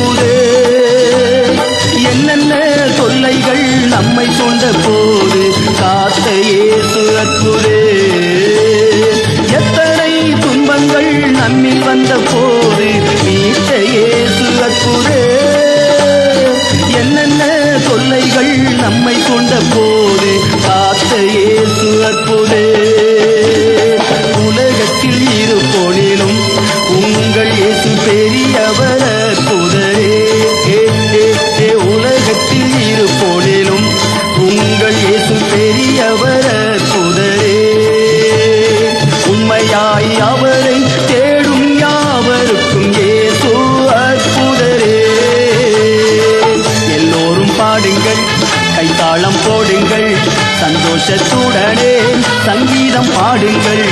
அற்புதே என்னென்ன தொல்லைகள் நம்மை சொந்த போது காத்த இயேசு அற்புதே. எத்தனை துன்பங்கள் நம்மில் வந்த போது மீட்ட இயேசு அற்புதே. என்னென்ன தொல்லைகள் நம்மை கொண்ட போது காத்த இயேசு அற்புதே. உண்மையாய் அவரை தேடும் யாவருக்கும் ஏசு அற்புதரே. எல்லோரும் பாடுங்கள் கைத்தாளம் போடுங்கள் சந்தோஷத்துடனே சங்கீதம் பாடுங்கள்.